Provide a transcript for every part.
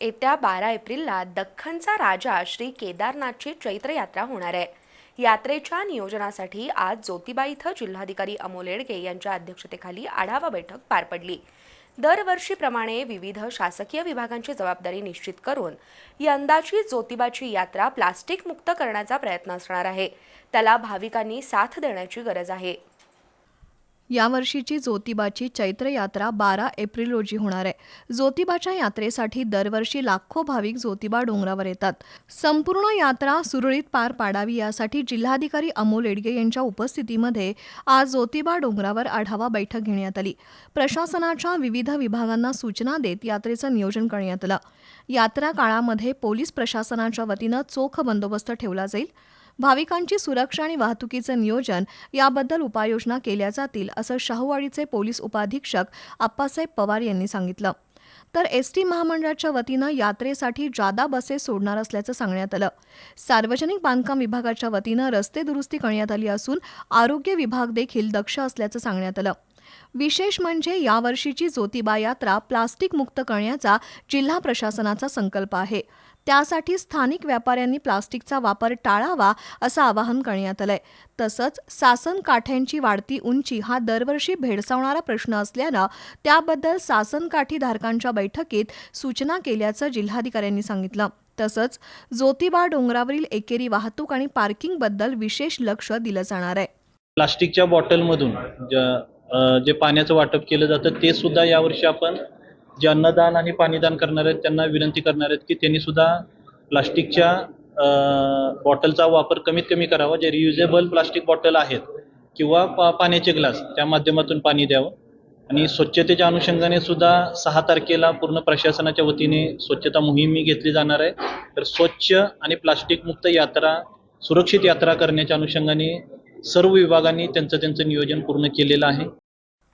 येत्या बारा एप्रिलला दख्खनचा राजा श्री केदारनाथची चैत्र यात्रा होणार आहे. यात्रेच्या नियोजनासाठी आज ज्योतिबा इथं जिल्हाधिकारी अमोल येडगे यांच्या अध्यक्षतेखाली आढावा बैठक पार पडली. दरवर्षीप्रमाणे विविध शासकीय विभागांची जबाबदारी निश्चित करून यंदाची ज्योतिबाची यात्रा प्लास्टिक मुक्त करण्याचा प्रयत्न असणार आहे. त्याला भाविकांनी साथ देण्याची गरज आहे. यावर्षीची ज्योतिबाची चैत्र यात्रा बारा एप्रिल रोजी होणार आहे. ज्योतिबाच्या यात्रेसाठी दरवर्षी लाखो भाविक ज्योतिबा डोंगरावर येतात. संपूर्ण यात्रा सुरळीत पार पाडावी यासाठी जिल्हाधिकारी अमोल येडगे यांच्या उपस्थितीमध्ये आज ज्योतिबा डोंगरावर आढावा बैठक घेण्यात आली. प्रशासनाच्या विविध विभागांना सूचना देत यात्रेचं नियोजन करण्यात आलं. यात्रा काळामध्ये पोलीस प्रशासनाच्या वतीनं चोख बंदोबस्त ठेवला जाईल. भाविकांची सुरक्षा आणि वाहतुकीचं नियोजन याबद्दल उपाययोजना केल्या जातील असं शाहूवाडीचे पोलीस उपाधीक्षक आप्पासाहेब पवार यांनी सांगितलं. तर एस टी महामंडळाच्या वतीनं यात्रेसाठी जादा बसेस सोडणार असल्याचं सांगण्यात आलं. सार्वजनिक बांधकाम विभागाच्या वतीनं रस्ते दुरुस्ती करण्यात आली असून आरोग्य विभाग देखील दक्ष असल्याचं सांगण्यात आलं. विशेष म्हणजे यावर्षीची ज्योतिबा यात्रा प्लास्टिक मुक्त करण्याचा जिल्हा प्रशासनाचा संकल्प आहे. त्यासाठी स्थानिक व्यापाऱ्यांनी प्लास्टिकचा वापर टाळावा असं आवाहन करण्यात आलंय. तसंच सासन काठ्यांची वाढती उंची हा दरवर्षी भेडसावणारा प्रश्न असल्यानं त्याबद्दल सासन काठी धारकांच्या बैठकीत सूचना केल्याचं जिल्हाधिकाऱ्यांनी सांगितलं. तसंच ज्योतिबा डोंगरावरील एकेरी वाहतूक आणि पार्किंगबद्दल विशेष लक्ष दिलं जाणार आहे. प्लास्टिकच्या बॉटलमधून जे पाण्याचं वाटप केलं जातं ते सुद्धा यावर्षी आपण जे अन्नदान आणि पाणीदान करणार आहेत त्यांना विनंती करणार आहेत की त्यांनी सुद्धा प्लास्टिकच्या बॉटलचा वापर कमीत कमी करावा जे रियुजेबल प्लास्टिक बॉटल आहेत किंवा पा पाण्याचे ग्लास त्या माध्यमातून पाणी द्यावं. आणि स्वच्छतेच्या अनुषंगाने सुद्धा सहा तारखेला पूर्ण प्रशासनाच्या वतीने स्वच्छता मोहीम घेतली जाणार आहे. तर स्वच्छ आणि प्लास्टिकमुक्त यात्रा सुरक्षित यात्रा करण्याच्या अनुषंगाने सर्व विभागांनी त्यांचं त्यांचं नियोजन पूर्ण केलेलं आहे.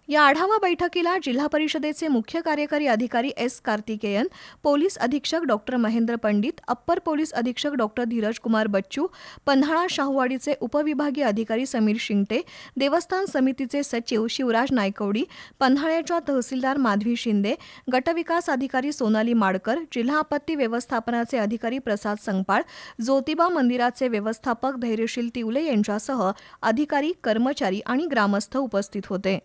या आढावा बैठकीला जिल्हा परिषदेचे मुख्य कार्यकारी अधिकारी एस कार्तिकेयन पोलीस अधीक्षक doctor Mahendra Pandit upper police अधीक्षक डॉक्टर धीरज कुमार बच्चू पन्हाळा शाहूवाडीचे उपविभागीय अधिकारी समीर शिंगटे देवस्थान समितीचे सचिव शिवराज नायकवडी पन्हाळ्याच्या तहसीलदार माधवी शिंदे गटविकास अधिकारी सोनाली माडकर जिल्हा आपत्ती व्यवस्थापनाचे अधिकारी प्रसाद संगपाळ ज्योतिबा मंदिराचे व्यवस्थापक धैर्यशील तिवले यांच्यासह अधिकारी कर्मचारी आणि ग्रामस्थ उपस्थित होते.